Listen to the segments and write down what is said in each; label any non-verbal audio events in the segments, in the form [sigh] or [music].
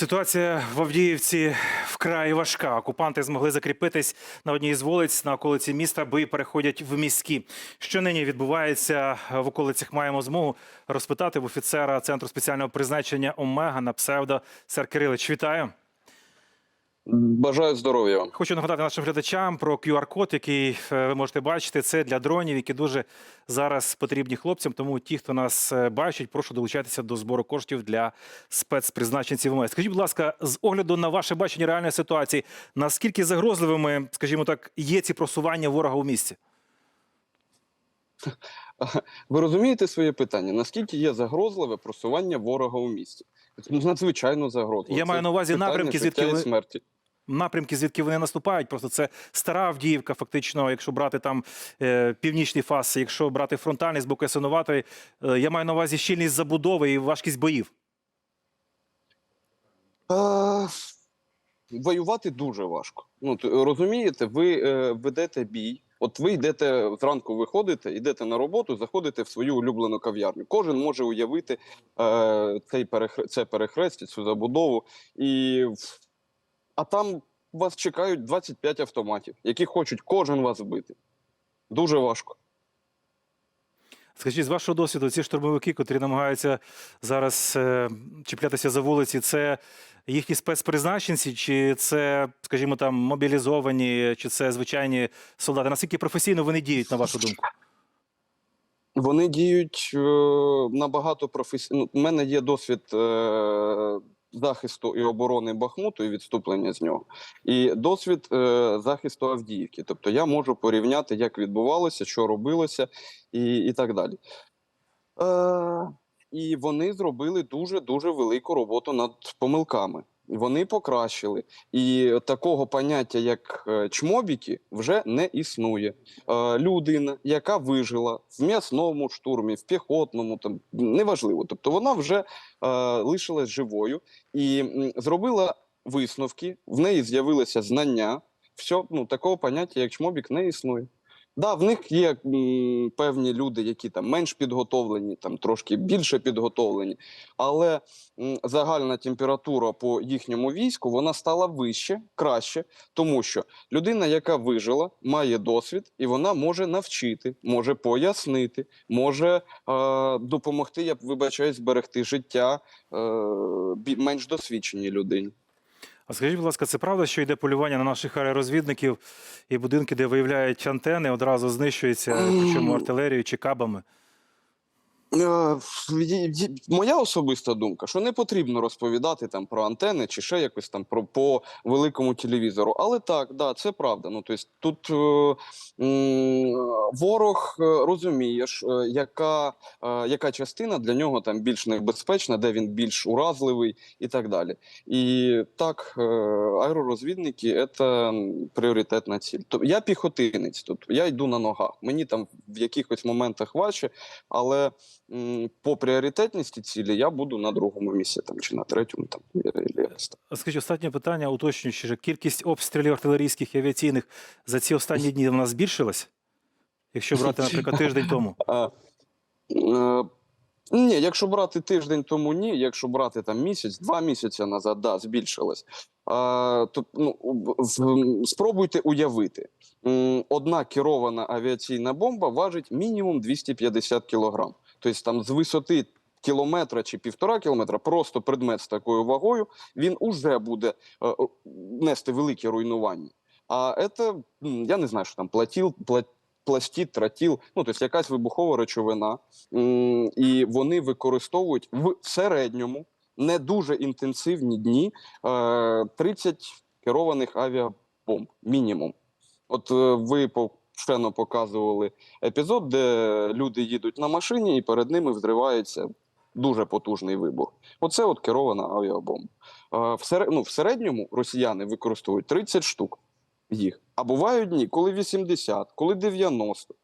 Ситуація в Авдіївці вкрай важка. Окупанти змогли закріпитись на одній з вулиць на околиці міста. Бої переходять в міські. Що нині відбувається в околицях? Маємо змогу розпитати в офіцера центру спеціального призначення Омега на псевдо Сер Кирилич. Вітаю. Бажаю здоров'я вам. Хочу нагадати нашим глядачам про QR-код, який е, ви можете бачити. Це для дронів, які дуже зараз потрібні хлопцям. Тому ті, хто нас е, бачить, прошу долучатися до збору коштів для спецпризначенців МС. Скажіть, будь ласка, з огляду на ваше бачення реальної ситуації, наскільки загрозливими, скажімо так, є ці просування ворога у місті? Ви розумієте своє питання? Наскільки є загрозливе просування ворога у місті? Надзвичайно загрозливо. Я маю на увазі напрямки, звідки смерті. Напрямки, звідки вони наступають, просто це стара Авдіївка, фактично, якщо брати там е, північний фас, якщо брати фронтальний з боку Ясиноватої, е, я маю на увазі щільність забудови і важкість боїв. Воювати дуже важко. Ну розумієте, ви е, ведете бій. От ви йдете зранку, виходите, йдете на роботу, заходите в свою улюблену кав'ярню. Кожен може уявити е, цей перехр... це перехрестя, цю забудову, і а там вас чекають 25 автоматів, які хочуть кожен вас вбити. Дуже важко. Скажіть, з вашого досвіду, ці штурмовики, котрі намагаються зараз е, чіплятися за вулиці, це їхні спецпризначенці, чи це, скажімо, там мобілізовані, чи це звичайні солдати? Наскільки професійно вони діють, на вашу думку? Вони діють е, набагато професійно. У мене є досвід е, захисту і оборони Бахмуту і відступлення з нього, і досвід е, захисту Авдіївки. Тобто я можу порівняти, як відбувалося, що робилося, і, і так далі. Е, і вони зробили дуже дуже велику роботу над помилками. Вони покращили, і такого поняття, як е, чмобіки, вже не існує е, людина, яка вижила в м'ясному штурмі, в піхотному, там неважливо. Тобто вона вже е, лишилась живою і зробила висновки. В неї з'явилися знання. Все, ну такого поняття, як чмобік, не існує. Да, в них є певні люди, які там менш підготовлені, там трошки більше підготовлені, але загальна температура по їхньому війську вона стала вище, краще, тому що людина, яка вижила, має досвід, і вона може навчити, може пояснити, може е, допомогти, я вибачаюсь, зберегти життя е, менш досвідченій людині. А скажіть, будь ласка, це правда, що йде полювання на наших аеророзвідників і будинки, де виявляють антени, одразу знищуються, причому артилерією чи кабами? Е, Моя особиста думка, що не потрібно розповідати там про антени чи ще якось там про по великому телевізору. Але так, да, це правда. Ну тобто тут е, м, ворог е, розуміє, е, яка, е, яка частина для нього там більш небезпечна, де він більш уразливий і так далі. І так, е, аеророзвідники це пріоритетна ціль. То я піхотинець, тут я йду на ногах. Мені там в якихось моментах важче, але по пріоритетності цілі я буду на другому місці там чи на третьому. Там Скажіть, останнє питання, уточнюючи, що кількість обстрілів артилерійських і авіаційних за ці останні дні вона збільшилась? Якщо брати, наприклад, тиждень тому. [laughs] А, е, ні, якщо брати тиждень тому, ні. Якщо брати там місяць, два місяці назад, да, збільшилось. А, то, ну, спробуйте уявити. Одна керована авіаційна бомба важить мінімум 250 кілограм. Тобто там з висоти кілометра чи півтора кілометра просто предмет з такою вагою, він уже буде е, е, нести великі руйнування. А це, я не знаю, що там платіл, плат, пластит, тротіл, ну тобто якась вибухова речовина, і вони використовують в середньому не дуже інтенсивні дні е, 30 керованих авіабомб мінімум. От е, ви по щено показували епізод, де люди їдуть на машині, і перед ними взривається дуже потужний вибух. Оце от керована авіабомба. Ну, в середньому росіяни використовують 30 штук їх. А бувають дні, коли 80, коли 90.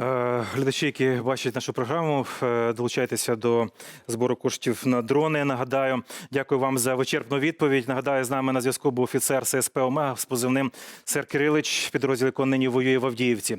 Е, Глядачі, які бачать нашу програму, е, долучайтеся до збору коштів на дрони. Нагадаю, дякую вам за вичерпну відповідь. Нагадаю, з нами на зв'язку був офіцер ССП Омега з позивним Сер Кирилич, підрозділ, який нині воює в Авдіївці.